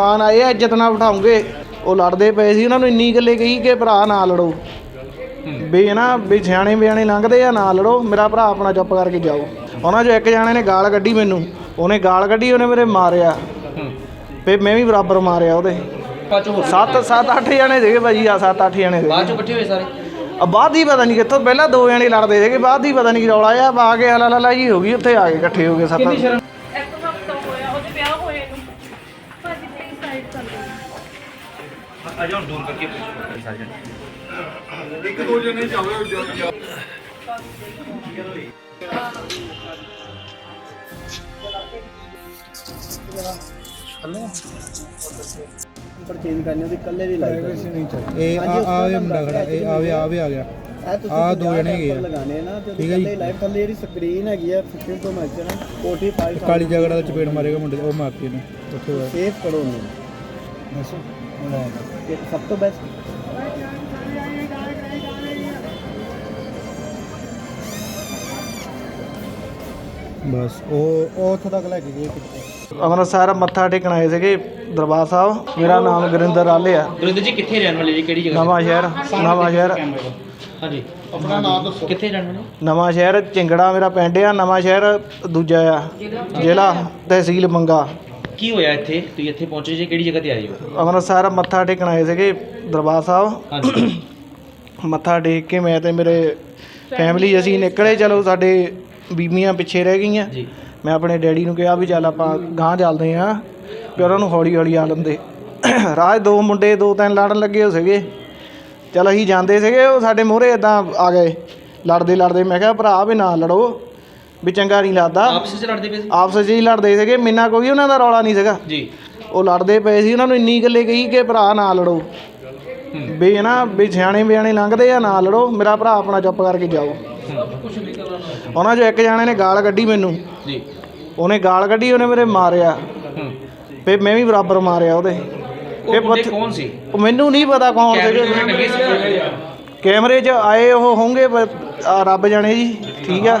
ਮਾਨ ਆਏ ਆ ਇੱਜ਼ਤ ਨਾਲ ਬਿਠਾਉਂਗੇ। ਉਹ ਲੜਦੇ ਪਏ ਸੀ ਉਹਨਾਂ ਨੂੰ ਇੰਨੀ ਗੱਲੇ ਕਹੀ ਕਿ ਭਰਾ ਨਾ ਲੜੋ। ਵੀ ਨਾ ਵੀ ਸਿਆਣੇ ਬਿਆਣੇ ਲੰਘਦੇ ਆ ਨਾ ਲੜੋ ਮੇਰਾ ਭਰਾ ਆਪਣਾ ਚੁੱਪ ਕਰਕੇ ਜਾਓ। ਉਹਨਾਂ 'ਚੋਂ ਇੱਕ ਜਾਣੇ ਨੇ ਗਾਲ ਕੱਢੀ ਮੈਨੂੰ। ਉਹਨੇ ਗਾਲ ਕੱਢੀ ਉਹਨੇ ਮੇਰੇ ਮਾਰਿਆ। ਤੇ ਮੈਂ ਵੀ ਬਰਾਬਰ ਮਾਰਿਆ ਉਹਦੇ। ਬਾਅਦ ਚੋਂ ਹੋਰ ਸੱਤ ਸੱਤ ਅੱਠ ਜਣੇ ਸੀਗੇ ਭਾਜੀ ਆ ਸੱਤ ਅੱਠ ਜਣੇ ਸੀਗੇ। ਬਾਅਦ ਚੋਂ ਇਕੱਠੇ ਹੋਏ ਸਾਰੇ? ਆ ਬਾਅਦ ਹੀ ਪਤਾ ਨਹੀਂ ਕਿੱਥੋਂ ਪਹਿਲਾਂ ਦੋ ਜਣੇ ਲੜਦੇ ਸੀਗੇ ਬਾਅਦ ਹੀ ਪਤਾ ਨਹੀਂ ਕੀ ਰੌਲਾ ਆ ਆ ਕੇ ਹਲਾ ਲਾ ਜੀ ਹੋ ਗਈ ਉੱਥੇ ਆ ਕੇ ਇਕੱਠੇ ਹੋ ਗਏ ਸੱਤ ਦਿਓ ਆ ਜਾਓ ਦੂਰ ਕਰਕੇ ਸਾਰੇ ਜਣੇ ਇਹ ਆ ਆ ਇਹ ਮੁੰਡਾ ਖੜਾ ਇਹ ਆਵੇ ਆਵੇ ਆ ਗਿਆ। ਆ ਦੋ ਜਣੇ ਹੈਗੇ ਆ। ਲਗਾਣੇ ਨਾ ਤੇ ਠੀਕ ਹੈ ਜੀ। ਲਾਈਵ ਥੱਲੇ ਜਿਹੜੀ ਸਕਰੀਨ ਹੈਗੀ ਆ 15 ਤੋਂ ਮੈਚ ਨਾ 45 ਕਾਲੀ ਜਗੜਾ ਦਾ ਚਪੇੜ ਮਾਰੇਗਾ ਮੁੰਡੇ ਉਹ ਮਾਰਤੀ ਨੇ ਸੇਫ ਕਰੋ ਉਹਨੂੰ। ਬਸ ਸਭ ਤੋਂ ਬੈਸਟ ਬਸ ਉਹ ਉਹ ਉੱਥੇ ਤੱਕ ਲੈ ਕੇ ਗਏ ਕਿੱਥੇ ਅੰਮ੍ਰਿਤਸਰ ਮੱਥਾ ਟੇਕਣ ਆਏ ਸੀਗੇ ਦਰਬਾਰ ਸਾਹਿਬ। ਮੇਰਾ ਨਾਮ ਗੁਰਿੰਦਰ ਆਲੇ ਆ। ਗੁਰਿੰਦਰ ਜੀ ਕਿੱਥੇ ਰਹਿਣ ਵਾਲੇ ਜੀ? ਕਿਹੜੀ ਜਗ੍ਹਾ ਨਵਾਂ ਸ਼ਹਿਰ ਨਵਾਂ ਸ਼ਹਿਰ। ਹਾਂਜੀ। ਆਪਣਾ ਨਾਮ ਦੱਸੋ। ਕਿੱਥੇ ਰਹਿਣ ਵਾਲੇ? ਨਵਾਂ ਸ਼ਹਿਰ ਚਿੰਗੜਾ ਮੇਰਾ ਪਿੰਡ ਆ ਨਵਾਂ ਸ਼ਹਿਰ ਦੂਜਾ ਆ। ਜ਼ਿਲ੍ਹਾ ਤਹਿਸੀਲ ਮੰਗਾ। ਕੀ ਹੋਇਆ ਇੱਥੇ? ਤੁਸੀਂ ਇੱਥੇ ਪਹੁੰਚੇ ਜੀ ਕਿਹੜੀ ਜਗ੍ਹਾ ਤੇ ਆਏ ਹੋ? ਅੰਮ੍ਰਿਤਸਰ ਮੱਥਾ ਟੇਕਣ ਆਏ ਸੀਗੇ ਦਰਬਾਰ ਸਾਹਿਬ। ਹਾਂਜੀ। ਮੱਥਾ ਟੇਕ ਕੇ ਮੈਂ ਤੇ ਮੇਰੇ ਫੈਮਿਲੀ ਅਸੀਂ ਨਿਕਲੇ ਚਲੋ ਸਾਡੇ ਬੀਬੀਆਂ ਪਿੱਛੇ ਰਹਿ ਗਈਆਂ। ਜੀ। ਮੈਂ ਆਪਣੇ ਡੈਡੀ ਨੂੰ ਕਿਹਾ ਵੀ ਚੱਲ ਆਪਾਂ ਗਾਂਹ ਚੱਲਦੇ ਆਂ ਵੀ ਉਹਨਾਂ ਨੂੰ ਹੌਲੀ ਹੌਲੀ ਆ ਲੰਦੇ। ਰਾਜ ਦੋ ਮੁੰਡੇ ਦੋ ਤਿੰਨ ਲੜਨ ਲੱਗੇ ਹੋ ਸੀਗੇ। ਚਲ ਅਸੀਂ ਜਾਂਦੇ ਸੀਗੇ ਉਹ ਸਾਡੇ ਮੂਹਰੇ ਇਦਾਂ ਆ ਗਏ। ਲੜਦੇ ਲੜਦੇ ਮੈਂ ਕਿਹਾ ਭਰਾ ਵੀ ਨਾ ਲੜੋ। ਵੀ ਚੰਗਾ ਨਹੀਂ ਲੱਗਦਾ। ਆਪਸ ਵਿੱਚ ਲੜਦੇ ਪਏ ਸੀ? ਆਪਸ 'ਚ ਹੀ ਲੜਦੇ ਸੀਗੇ ਮਿੰਨਾ ਕੋਈ ਉਹਨਾਂ ਦਾ ਰੌਲਾ ਨਹੀਂ ਸੀਗਾ। ਜੀ। ਉਹ ਲੜਦੇ ਪਏ ਸੀ ਉਹਨਾਂ ਨੂੰ ਇੰਨੀ ਗੱਲੇ ਕਹੀ ਕਿ ਭਰਾ ਨਾ ਲੜੋ। ਵੀ ਨਾ ਵੀ ਸਿਆਣੇ ਬਿਆਣੇ ਲੰਘਦੇ ਆ ਨਾ ਲੜੋ ਮੇਰਾ ਭਰਾ ਆਪਣਾ ਚੁੱਪ ਕਰਕੇ ਜਾਓ। ਉਹਨਾਂ 'ਚੋਂ ਇੱਕ ਜਾਣੇ ਨੇ ਗਾਲ ਕੱਢੀ ਮੈਨੂੰ। ਜੀ। ਉਹਨੇ ਗਾਲ ਕੱਢੀ ਉਹਨੇ ਮੇਰੇ ਮਾਰਿਆ। ਹੂੰ। ਤੇ ਮੈਂ ਵੀ ਬਰਾਬਰ ਮਾਰਿਆ ਉਹਦੇ। ਉਹ ਇਹ ਬੰਦੇ ਪੱਥ- ਕੌਣ ਸੀ? ਉਹ ਮੈਨੂੰ ਨਹੀਂ ਪਤਾ ਕੌਣ ਕੈਮਰੇ ਲੱਗੇ ਸੀ ਕੈਮਰੇ 'ਚ ਆਏ ਉਹ ਹੋਣਗੇ ਆ ਰੱਬ ਜਾਣੇ ਜੀ ਠੀਕ ਆ।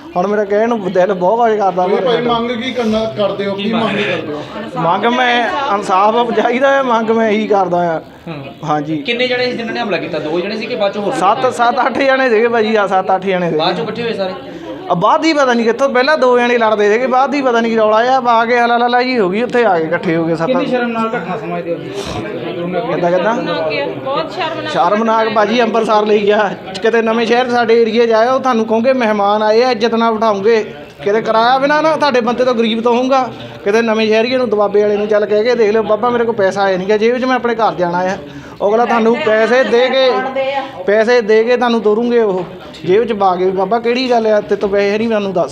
ਹੁਣ ਮੇਰਾ ਕਹਿਣ ਨੂੰ ਦਿਲ ਬਹੁਤ ਵਾਜ ਕਰਦਾ ਵਾ ਭਾਈ ਮੰਗ ਕੀ ਕਰਨਾ ਕਰਦੇ ਹੋ ਕੀ ਮੰਗ ਕਰਦੇ ਹੋ? ਮੰਗ ਮੈਂ ਇਨਸਾਫ ਚਾਹੀਦਾ ਹੈ ਮੰਗ ਮੈਂ ਇਹੀ ਕਰਦਾ ਆ ਹੂੰ। ਹਾਂਜੀ। ਕਿੰਨੇ ਜਣੇ ਸੀ ਜਿਨ੍ਹਾਂ ਨੇ ਹਮਲਾ ਕੀਤਾ? ਦੋ ਜਣੇ ਸੀ ਕਿ ਬਾਅਦ ਚੋਂ ਹੋਰ ਸੱਤ ਸੱਤ ਅੱਠ ਜਣੇ ਸੀਗੇ ਭਾਜੀ ਆ ਸੱਤ ਅੱਠ ਜਣੇ ਬਾਅਦ ਸੀਗੇ। ਚੋਂ ਇਕੱਠੇ ਹੋਏ ਸਾਰੇ? ਆ ਬਾਅਦ ਹੀ ਪਤਾ ਨਹੀਂ ਕਿੱਥੋਂ ਪਹਿਲਾਂ ਦੋ ਜਣੇ ਲੜਦੇ ਸੀਗੇ ਬਾਅਦ ਹੀ ਪਤਾ ਨਹੀਂ ਕੀ ਰੌਲਾ ਆ ਆ ਕੇ ਹਲਾ ਲਾ ਜੀ ਹੋ ਗਈ ਉੱਥੇ ਆ ਕੇ ਇਕੱਠੇ ਹੋ ਗਏ ਸੱਤ ਨਾਲ ਘਟਨਾ ਸਮਝਦੇ ਹੋ ਕਿੱਦਾਂ ਕਿੱਦਾਂ? ਬਹੁਤ ਸ਼ਰਮਨਾਕ ਸ਼ਰਮਨਾਕ ਬਾਜੀ ਅੰਮ੍ਰਿਤਸਰ ਲਈ ਗਿਆ। ਕਿਤੇ ਨਵੇਂ ਸ਼ਹਿਰ ਸਾਡੇ ਏਰੀਏ 'ਚ ਉਹ ਤੁਹਾਨੂੰ ਕਹੋਗੇ ਮਹਿਮਾਨ ਆਏ ਆ ਇੱਜ਼ਤ ਨਾਲ ਬਿਠਾਉਂਗੇ। ਕਿਤੇ ਕਰਾਇਆ ਬਿਨਾ ਨਾ ਤੁਹਾਡੇ ਬੰਦੇ ਤੋਂ ਗਰੀਬ ਤੋਂ ਹੋਊਗਾ। ਕਿਤੇ ਨਵੇਂ ਸ਼ਹਿਰੀਏ ਨੂੰ ਦਬਾਬੇ ਵਾਲੇ ਨੂੰ ਚੱਲ ਕਹਿ ਕੇ ਦੇਖ ਲਿਓ ਬਾਬਾ ਮੇਰੇ ਕੋਲ ਪੈਸਾ ਆਇਆ ਨਹੀਂਗਾ ਜੇਬ 'ਚ ਮੈਂ ਆਪਣੇ ਘਰ ਜਾਣਾ ਆ। ਅਗਲਾ ਤੁਹਾਨੂੰ ਪੈਸੇ ਦੇ ਕੇ ਪੈਸੇ ਦੇ ਕੇ ਤੁਹਾਨੂੰ ਤੋਰੂਗੇ ਉਹ। ਜੇਬ 'ਚ ਪਾ ਕੇ ਵੀ ਬਾਬਾ ਕਿਹੜੀ ਗੱਲ ਆ ਤੇ ਤੋਂ ਪੈਸੇ ਨਹੀਂ ਮੈਨੂੰ ਦੱਸ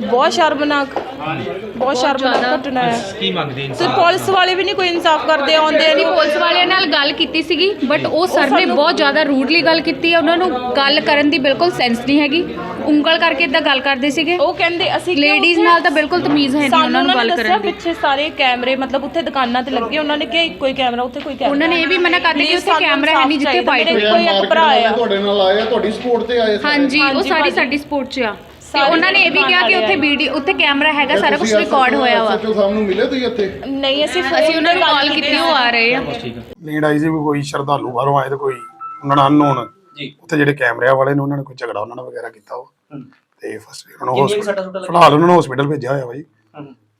ਬਹੁਤ ਸ਼ਰਮਨਾਕ ਬਹੁਤ ਸ਼ਰਮਨਾਕ ਘਟਨਾ ਹੈ। ਕੀ ਮੰਗਦੇ ਤੇ ਇਨਸਾਨ ਪੁਲਿਸ ਵਾਲੇ ਵੀ ਨਹੀਂ ਕੋਈ ਇਨਸਾਫ ਕਰਦੇ ਆਉਂਦੇ ਨਹੀਂ ਪੁਲਿਸ ਵਾਲਿਆਂ ਨਾਲ ਗੱਲ ਕੀਤੀ ਸੀਗੀ ਬਟ ਉਹ ਸਰ ਨੇ ਬਹੁਤ ਜ਼ਿਆਦਾ ਰੂਡਲੀ ਗੱਲ ਕੀਤੀ ਹੈ ਉਹਨਾਂ ਨੂੰ ਗੱਲ ਕਰਨ ਦੀ ਬਿਲਕੁਲ ਸੈਂਸ ਨਹੀਂ ਹੈਗੀ। ਉਂਗਲ ਕਰਕੇ ਇਦਾਂ ਗੱਲ ਕਰਦੇ ਸੀਗੇ। ਉਹ ਕਹਿੰਦੇ ਅਸੀਂ ਕਿਉਂ ਲੇਡੀਜ਼ ਉੱਥੇ- ਨਾਲ ਤਾਂ ਬਿਲਕੁਲ ਤਮੀਜ਼ ਹੈ ਨਹੀਂ ਸਾਨੂੰ ਉਹਨਾਂ ਨੂੰ ਗੱਲ ਦੱਸਿਆ ਕਰਨ ਦੀ। ਪਿੱਛੇ ਸਾਰੇ ਕੈਮਰੇ ਮਤਲਬ ਉੱਥੇ ਦੁਕਾਨਾਂ ਤੇ ਲੱਗੇ ਉਹਨਾਂ ਨੇ ਕਿਹਾ ਇੱਕੋ ਹੀ ਕੈਮਰਾ ਉੱਥੇ ਕੋਈ ਕੈਮਰਾ ਉਹਨਾਂ ਨੇ ਇਹ ਵੀ ਮਨਾ ਕਰ ਦਿੱਤਾ ਕਿ Please ਉੱਥੇ ਸਾਨੂੰ ਕੈਮਰਾ ਹੈ ਨਹੀਂ ਜਿੱਥੇ ਇਨਸਾਫ਼। ਹੋਈ। ਕੋਈ ਇੱਕ ਭਰਾ ਵਾਲੇ ਆ। ਤੁਹਾਡੇ ਨਾਲ ਆਏ ਆ ਤੁਹਾਡੀ ਸਪੋਰਟ ਤੇ ਆਏ ਸਾਰੇ। ਹਾਂਜੀ ਉਹ ਹਾਂਜੀ, ਸਾਰੀ ਭਾਜੀ। ਸਾਡੀ ਸਪੋਰਟ 'ਚ ਆ। ਤੇ ਉਹਨਾਂ ਨੇ ਇਹ ਵੀ ਕਿਹਾ ਕਿ ਉੱਥੇ ਵੀਡੀਓ ਉੱਥੇ ਕੈਮਰਾ ਹੈਗਾ ਸਾਰਾ ਕੁਝ ਰਿਕਾਰਡ ਹੋਇਆ ਵਾ। ਸੱਚੋ ਸਾਹਿਬ ਨੂੰ ਮਿਲੇ ਤੁਸੀਂ ਇੱਥੇ। ਨਹੀਂ ਅਸੀਂ ਅਸੀਂ ਉਹਨਾਂ ਨੂੰ ਕਾਲ ਕੀਤੀ ਉਹ ਆ ਰਹੇ ਆ। ਨੀਡ ਆਈ ਸੀ ਵੀ ਕੋਈ ਸ਼ਰਧਾਲੂ ਬਾਹਰੋਂ ਆਏ ਤੇ ਕੋਈ ਉਹਨਾਂ ਨਾਲ ਅਨਨੋਨ। ਜੀ। ਉੱਥੇ ਜਿਹੜੇ ਕੈਮਰਿਆਂ ਵਾਲੇ ਨੇ ਉਹਨਾਂ ਨੇ ਕੋਈ ਝਗੜਾ ਉਹਨਾਂ ਨਾਲ ਵਗੈਰਾ ਕੀਤਾ ਉਹ ਤੇ ਫਸਟ ਉਹਨਾਂ ਨੂੰ ਲੱਗੀਆਂ? ਫਿਲਹਾਲ ਉਹਨਾਂ ਨੂੰ ਹਸਪੀਟਲ ਭੇਜਿਆ ਹੋਇਆ ਬਾਈ।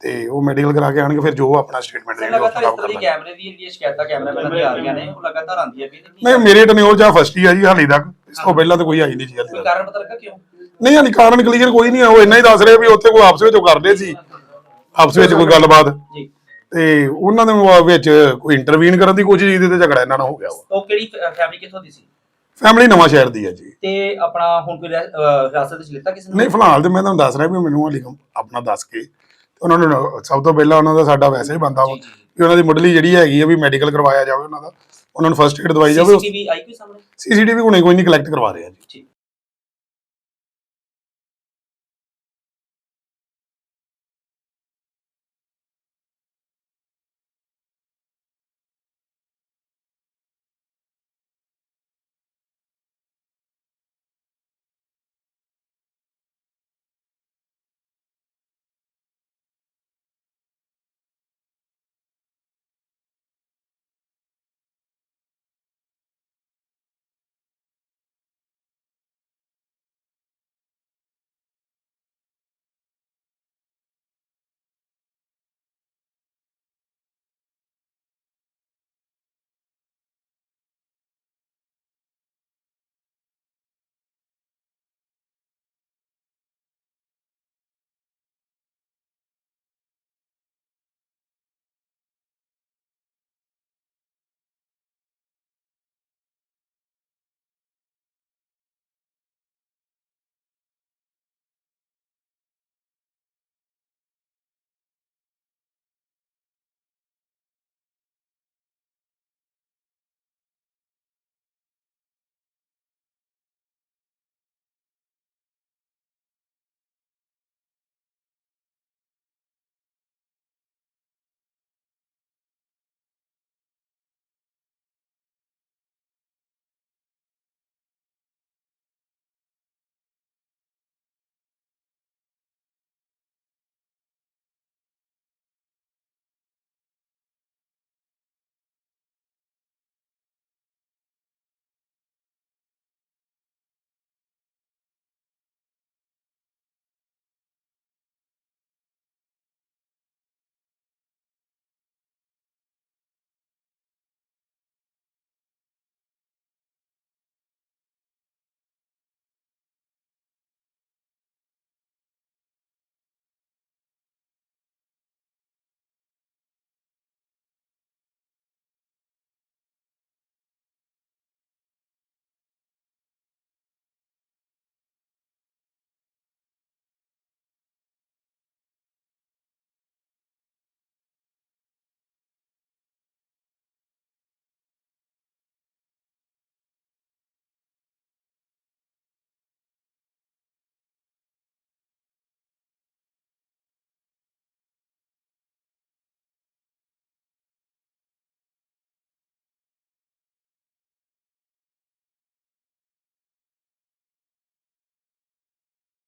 ਤੇ ਉਹ ਮੈਡੀਕਲ ਕਰਾ ਕੇ ਆਣਗੇ ਫਿਰ ਜੋ ਆਪਣਾ ਸਟੇਟਮੈਂਟ ਦੇਣਗੇ ਉਹ ਲਗਾਤਾਰ ਇਸ ਤਰ੍ਹਾਂ ਕੈਮਰੇ ਦੀ ਜਿਹੜੀ ਸ਼ਿਕਾਇਤਾਂ ਕੈਮਰਾ ਮੈਨਾਂ ਦੀ ਆ ਰਹੀਆਂ ਨੇ ਉਹ ਲਗਾਤਾਰ ਆਉਂਦੀਆਂ ਵੀ ਨਹੀਂ ਮੇਰੇ ਟਨਿਓਰ ਜਾਂ ਫਸਟ ਹੀ ਆ ਜੀ ਹਾਲੇ ਤੱਕ। ਇਸ ਤੋਂ ਪਹਿਲਾਂ ਤਾਂ ਕੋਈ ਆਈ ਨਹੀਂ ਜੀ ਹਾਲੇ ਕੋਈ ਤੱਕ। ਕਾਰਨ ਪਤਾ ਲੱਗਾ ਕਿਉਂ? ਨਹੀਂ ਹਾਲੇ ਕਾਰਨ ਕਲੀਅਰ ਕੋਈ ਨਹੀਂ ਆ ਉਹ ਇੰਨਾ ਹੀ ਦੱਸ ਰਹੇ ਵੀ ਉੱਥੇ ਕੋਈ ਆਪਸ ਵਿੱਚ ਉਹ ਕਰਦੇ ਸੀ। ਆਪਸ ਵਿੱਚ ਕੋਈ ਗੱਲਬਾਤ। ਜੀ। ਤੇ ਉਹਨਾਂ ਦੇ ਵਿੱਚ ਕੋਈ ਇੰਟਰਵੀਨ ਕਰਨ ਦੀ ਕੋਸ਼ਿਸ਼ ਕੀਤੀ ਤੇ ਝਗੜਾ ਇਹਨਾਂ ਨਾਲ ਹੋ ਗਿਆ ਵਾ। ਉਹ ਕਿਹੜੀ ਫੈਮਿਲੀ ਕਿੱਥੋਂ ਦੀ ਸੀ? ਫੈਮਿਲੀ ਨਵਾਂ ਸ਼ਹਿਰ ਦੀ ਹੈ ਜੀ। ਤੇ ਆਪਣਾ ਹੁਣ ਕੋਈ ਹਿਰਾਸਤ ਵਿੱਚ ਲਿੱਤਾ ਕਿਸੇ ਨੇ? ਨਹੀਂ ਫਿਲਹਾਲ ਤੇ ਮੈਂ ਤੁਹਾਨੂੰ ਦੱਸ ਰਿਹਾ ਵੀ ਮੈਨੂੰ ਹਾਲੇ ਆਪਣਾ ਦੱਸ ਕੇ ਤੇ ਉਹਨਾਂ ਨੂੰ ਸਭ ਤੋਂ ਪਹਿਲਾਂ ਉਹਨਾਂ ਦਾ ਸਾਡਾ ਵੈਸੇ ਹੀ ਬੰਦਾ ਵਾ ਕਿ ਉਹਨਾਂ ਦੀ ਮੁੱਢਲੀ ਜਿਹੜੀ ਹੈਗੀ ਆ ਵੀ ਮੈਡੀਕਲ ਕਰਵਾਇਆ ਜਾਵੇ ਉਹਨਾਂ ਦਾ। ਉਹਨਾਂ ਨੂੰ ਫਰਸਟ ਏਡ ਦਵਾਈ ਜਾਵੇ ਸੀਸੀਟੀਵੀ ਆਈ ਕੋਈ ਸਾਹਮਣੇ? ਸੀਸੀਟੀਵੀ ਹੁਣੇ ਕੋਈ ਨਹੀਂ ਕਲੈਕਟ ਕਰਵਾ ਰਿਹਾ ਜੀ।